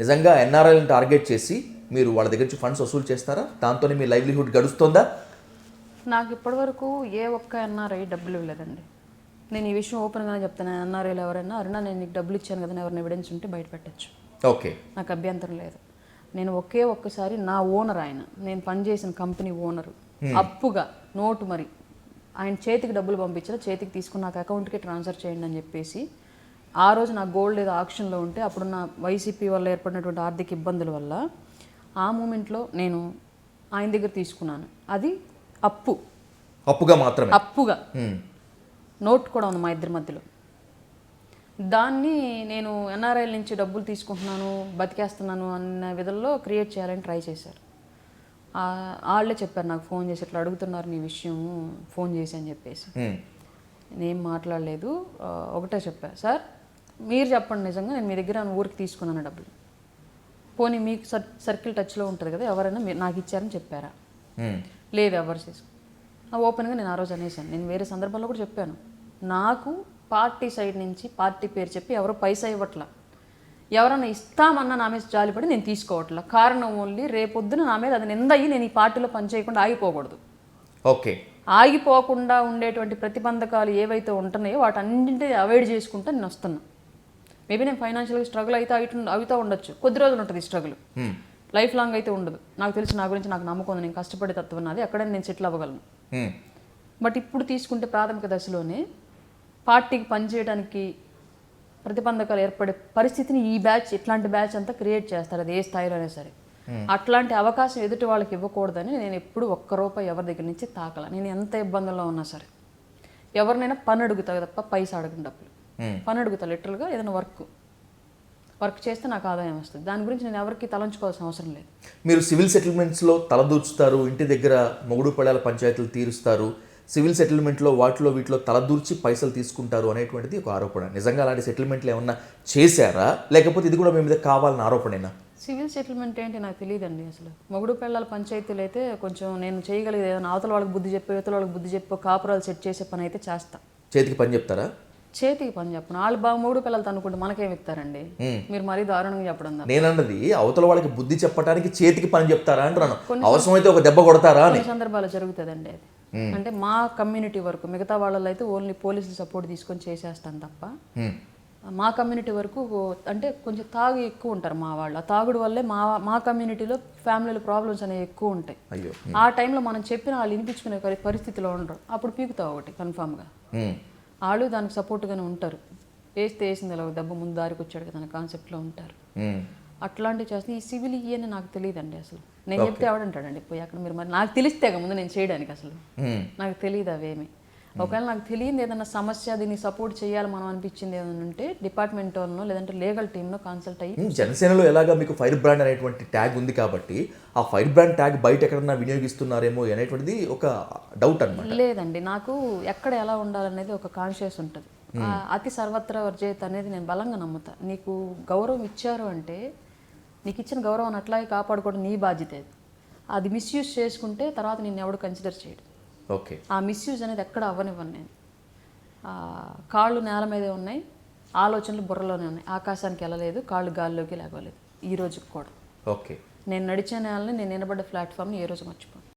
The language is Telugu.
నిజంగా ఎన్ఆర్ఐలను టార్గెట్ చేసి మీరు వాళ్ళ దగ్గర నుంచి ఫండ్స్ వసూలు చేస్తారా? దాంతోనే మీ లైవ్లీహుడ్ గడుస్తుందా? నాకు ఇప్పటివరకు ఏ ఒక్క ఎన్ఆర్ఐ డబ్బులు ఇవ్వలేదండి. నేను ఈ విషయం ఓపెన్గానే చెప్తాను. ఎన్ఆర్ఐలు ఎవరైనా అరుణా నేను నీకు డబ్బులు ఇచ్చాను కదా ఎవరిని ఎవిడెన్స్ ఉంటే బయట పెట్టచ్చు. ఓకే. నాకు అభ్యంతరం లేదు. నేను ఒకే ఒక్కసారి నా ఓనర్ ఆయన నేను పనిచేసిన కంపెనీ ఓనరు అప్పుగా నోటు మరి ఆయన చేతికి డబ్బులు పంపించిన చేతికి తీసుకుని నాకు అకౌంట్కి ట్రాన్స్ఫర్ చేయండి అని చెప్పేసి ఆ రోజు నా గోల్డ్ ఏదో ఆక్షన్లో ఉంటే అప్పుడు నా వైసీపీ వల్ల ఏర్పడినటువంటి ఆర్థిక ఇబ్బందుల వల్ల ఆ మూమెంట్లో నేను ఆయన దగ్గర తీసుకున్నాను. అది అప్పు. అప్పుగా మాత్రమే? అప్పుగా. నోట్ కూడా ఉంది మా ఇద్దరి మధ్యలో. దాన్ని నేను ఎన్ఆర్ఐల నుంచి డబ్బులు తీసుకుంటున్నాను బతికేస్తున్నాను అన్న విధంలో క్రియేట్ చేయాలని ట్రై చేశారు. వాళ్ళే చెప్పారు నాకు ఫోన్ చేసి ఇట్లా అడుగుతున్నారు నీ విషయం ఫోన్ చేసి అని చెప్పేసి. నేనేం మాట్లాడలేదు. ఒకటే చెప్పా సార్ మీరు చెప్పండి నిజంగా నేను మీ దగ్గర ఊరికి తీసుకున్నాను డబ్బులు. పోనీ మీకు సర్ సర్కిల్ టచ్లో ఉంటుంది కదా ఎవరైనా మీరు నాకు ఇచ్చారని చెప్పారా. లేదు ఎవరు చేసుకో ఓపెన్గా నేను ఆ రోజు అనేసాను నేను వేరే సందర్భాల్లో కూడా చెప్పాను. నాకు పార్టీ సైడ్ నుంచి పార్టీ పేరు చెప్పి ఎవరో పైసా ఇవ్వట్లా. ఎవరన్నా ఇస్తామన్న నా మీద జాలిపడి నేను తీసుకోవట్లా. కారణం ఓన్లీ రేపొద్దున నా మీద అది నింద అయ్యి నేను ఈ పార్టీలో పనిచేయకుండా ఆగిపోకూడదు. ఓకే. ఆగిపోకుండా ఉండేటువంటి ప్రతిబంధకాలు ఏవైతే ఉంటున్నాయో వాటన్నింటినీ అవాయిడ్ చేసుకుంటూ నేను వస్తున్నా. మేబీ నేను ఫైనాన్షియల్గా స్ట్రగుల్ అయితే అవుతు అవుతూ ఉండొచ్చు. కొద్ది రోజులు ఉంటుంది స్ట్రగుల్. లైఫ్ లాంగ్ అయితే ఉండదు. నాకు తెలిసి నా గురించి నాకు నమ్మకం ఉంది. నేను కష్టపడే తత్వం నాది. అక్కడే నేను సెటిల్ అవ్వగలను. బట్ ఇప్పుడు తీసుకుంటే ప్రాథమిక దశలోనే పార్టీకి పనిచేయడానికి ప్రతిబంధకాలు ఏర్పడే పరిస్థితిని ఈ బ్యాచ్ ఇట్లాంటి బ్యాచ్ అంతా క్రియేట్ చేస్తారు. అది ఏ స్థాయిలో అయినా సరే. అట్లాంటి అవకాశం ఎదుటి వాళ్ళకి ఇవ్వకూడదని నేను ఎప్పుడు ఒక్క రూపాయి ఎవరి దగ్గర నుంచి తాకల. నేను ఎంత ఇబ్బందుల్లో ఉన్నా సరే. ఎవరినైనా పని అడుగుతా తప్ప పైసా అడగను డబ్బులు. పని అడుగుతా లిటరల్గా ఏదైనా వర్క్ వర్క్ చేస్తే నాకు ఆదాయం వస్తుంది. దాని గురించి నేను ఎవరికి తలంచుకోవాల్సిన అవసరం లేదు. మీరు సివిల్ సెటిల్మెంట్స్లో తలదూర్చుతారు ఇంటి దగ్గర మొగుడు పడాల పంచాయతీలు తీరుస్తారు. సివిల్ సెటిల్మెంట్లో వాటిలో వీటిలో తలదూర్చి పైసలు తీసుకుంటారు అనేటువంటిది ఒక ఆరోపణ. నిజంగా అలాంటి సెటిల్మెంట్లు ఏమన్నా చేశారా? లేకపోతే ఇది కూడా మీ మీద కావాలని ఆరోపణేనా? సివిల్ సెటిల్మెంట్ ఏంటి నాకు తెలియదండి అసలు. మొగుడు పిల్లల పంచాయతీలు అయితే కొంచెం నేను చేయగలిగేది ఏదైనా అవతల వాళ్ళకి బుద్ధి చెప్పి యువతల వాళ్ళకి బుద్ధి చెప్పి కాపురాలు సెట్ చేసే పని అయితే చేస్తా. చేతికి పని చెప్తారా? చేతికి పని చెప్పను. వాళ్ళు బాగా మూడు పిల్లలతో అనుకుంటే మనకేం ఇస్తారండి? మీరు మరీ దారుణంగా చెప్పడం. నేనన్నది అవతల వాళ్ళకి బుద్ధి చెప్పడానికి చేతికి పని చెప్తారా అంటున్నాను. అవసరమైతే ఒక దెబ్బ కొడతారా అని. సందర్భాలు జరుగుతుందండి అది. అంటే మా కమ్యూనిటీ వరకు మిగతా వాళ్ళలో అయితే ఓన్లీ పోలీసులు సపోర్ట్ తీసుకొని చేసేస్తాను తప్ప. మా కమ్యూనిటీ వరకు అంటే కొంచెం తాగు ఎక్కువ ఉంటారు మా వాళ్ళు. ఆ తాగుడు వల్లే మా మా కమ్యూనిటీలో ఫ్యామిలీలో ప్రాబ్లమ్స్ అనేవి ఎక్కువ ఉంటాయి. ఆ టైంలో మనం చెప్పిన వాళ్ళు వినిపించుకునే పరి- పరిస్థితిలో ఉండరు. అప్పుడు పీకుతావు ఒకటి కన్ఫామ్గా. వాళ్ళు దానికి సపోర్ట్గానే ఉంటారు. వేస్తే వేసింది ఇలా దెబ్బ ముందు దారికి వచ్చాడు కదా అనే కాన్సెప్ట్లో ఉంటారు. అట్లాంటివి చేస్తే ఈ సివిల్ ఇయని నాకు తెలియదండి అసలు. నేను చెప్తే ఎవడంటాడండి పోయి అక్కడ మీరు మరి నాకు తెలిస్తే ముందు నేను చేయడానికి అసలు. నాకు తెలియదు అవేమి. ఒకవేళ నాకు తెలియదు ఏదైనా సమస్య దీన్ని సపోర్ట్ చేయాలి మనం అనిపించింది ఏదైనా ఉంటే డిపార్ట్మెంట్ వాళ్ళనో లేదంటే లీగల్ టీమ్నో కన్సల్ట్ అయ్యి జనసేనలో ఎలాగా మీకు ఫైర్ బ్రాండ్ అనేటువంటి ట్యాగ్ ఉంది కాబట్టి ఆ ఫైర్ బ్రాండ్ ట్యాగ్ బయట ఎక్కడన్నా వినియోగిస్తున్నారేమో అనేటువంటిది ఒక డౌట్ అన్నమాట. లేదండి. నాకు ఎక్కడ ఎలా ఉండాలనేది ఒక కాన్షియస్ ఉంటుంది. అతి సర్వత్ర వర్జయత అనేది నేను బలంగా నమ్ముతా. నీకు గౌరవం ఇచ్చారు అంటే నీకు ఇచ్చిన గౌరవం అట్లాగే కాపాడుకోవడం నీ బాధ్యత అది. అది మిస్యూజ్ చేసుకుంటే తర్వాత నేను ఎవడు కన్సిడర్ చేయడు. ఓకే. ఆ మిస్యూజ్ అనేది ఎక్కడ అవ్వనివ్వను నేను. కాళ్ళు నేల మీదే ఉన్నాయి ఆలోచనలు బుర్రలోనే ఉన్నాయి. ఆకాశానికి వెళ్ళలేదు కాళ్ళు గాల్లోకి లేగలేదు ఈ రోజుకి కూడా. ఓకే. నేను నడిచే నేలని నేను నిలబడ్డ ప్లాట్ఫామ్ని ఏ రోజు మర్చిపోను.